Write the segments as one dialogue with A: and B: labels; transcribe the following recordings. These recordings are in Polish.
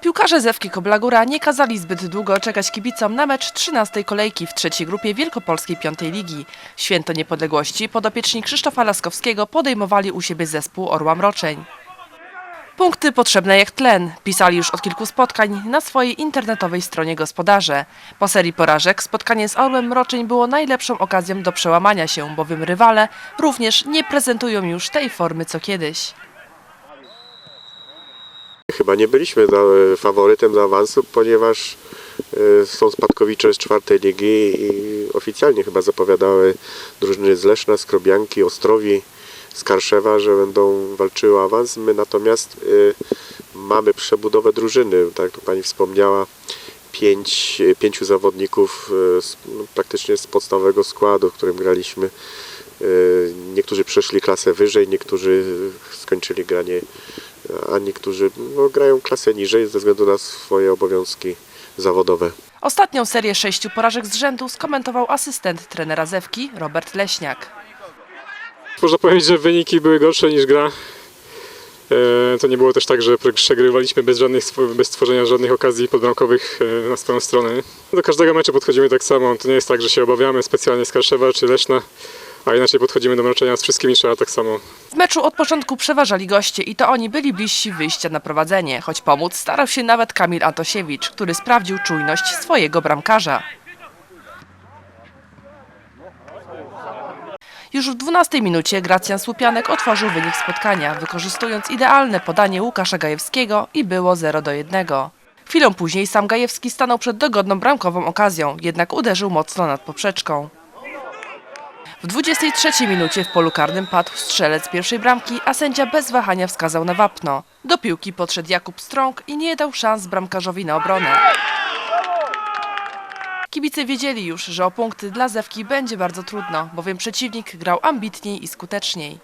A: Piłkarze Zewki Koblagóra nie kazali zbyt długo czekać kibicom na mecz 13 kolejki w trzeciej grupie Wielkopolskiej Piątej Ligi. W Święto Niepodległości podopieczni Krzysztofa Laskowskiego podejmowali u siebie zespół Orła Mroczeń. Punkty potrzebne jak tlen, pisali już od kilku spotkań na swojej internetowej stronie gospodarze. Po serii porażek spotkanie z Orłem Mroczeń było najlepszą okazją do przełamania się, bowiem rywale również nie prezentują już tej formy co kiedyś.
B: Chyba nie byliśmy za, faworytem do awansu, ponieważ e, są spadkowicze z czwartej ligi i oficjalnie chyba zapowiadały drużyny z Leszna, z Krobianki, Ostrowi, z Karszewa, że będą walczyły o awans. My natomiast e, mamy przebudowę drużyny, tak jak Pani wspomniała, pięć, pięciu zawodników e, no, praktycznie z podstawowego składu, w którym graliśmy. E, Niektórzy przeszli klasę wyżej, niektórzy skończyli granie a niektórzy no, grają klasę niżej ze względu na swoje obowiązki zawodowe.
A: Ostatnią serię sześciu porażek z rzędu skomentował asystent trenera Zewki Robert Leśniak.
C: Można powiedzieć, że wyniki były gorsze niż gra. E, To nie było też tak, że przegrywaliśmy bez, żadnych, bez stworzenia żadnych okazji podbramkowych e, na swoją stronę. Do każdego meczu podchodzimy tak samo. To nie jest tak, że się obawiamy specjalnie z Karszewa czy Leszna, a inaczej podchodzimy do mroczenia z wszystkimi trzeba tak samo.
A: W meczu od początku przeważali goście i to oni byli bliżsi wyjścia na prowadzenie, choć pomóc starał się nawet Kamil Antosiewicz, który sprawdził czujność swojego bramkarza. Już w 12 minucie Gracjan Słupianek otworzył wynik spotkania, wykorzystując idealne podanie Łukasza Gajewskiego i było 0 do 1. Chwilą później sam Gajewski stanął przed dogodną bramkową okazją, jednak uderzył mocno nad poprzeczką. W 23 minucie w polu karnym padł strzelec pierwszej bramki, a sędzia bez wahania wskazał na wapno. Do piłki podszedł Jakub Strąg i nie dał szans bramkarzowi na obronę. Kibice wiedzieli już, że o punkty dla Zewki będzie bardzo trudno, bowiem przeciwnik grał ambitniej i skuteczniej.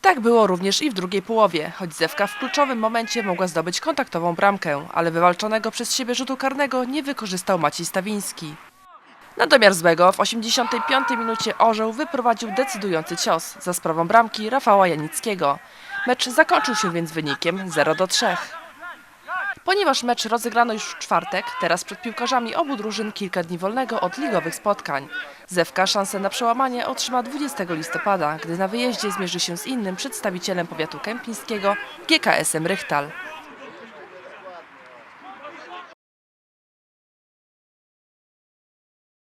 A: Tak było również i w drugiej połowie, choć Zewka w kluczowym momencie mogła zdobyć kontaktową bramkę, ale wywalczonego przez siebie rzutu karnego nie wykorzystał Maciej Stawiński. Na domiar złego w 85 minucie Orzeł wyprowadził decydujący cios za sprawą bramki Rafała Janickiego. Mecz zakończył się więc wynikiem 0 do 3. Ponieważ mecz rozegrano już w czwartek, teraz przed piłkarzami obu drużyn kilka dni wolnego od ligowych spotkań. Zewka szansę na przełamanie otrzyma 20 listopada, gdy na wyjeździe zmierzy się z innym przedstawicielem powiatu kępińskiego GKS-em Rychtal.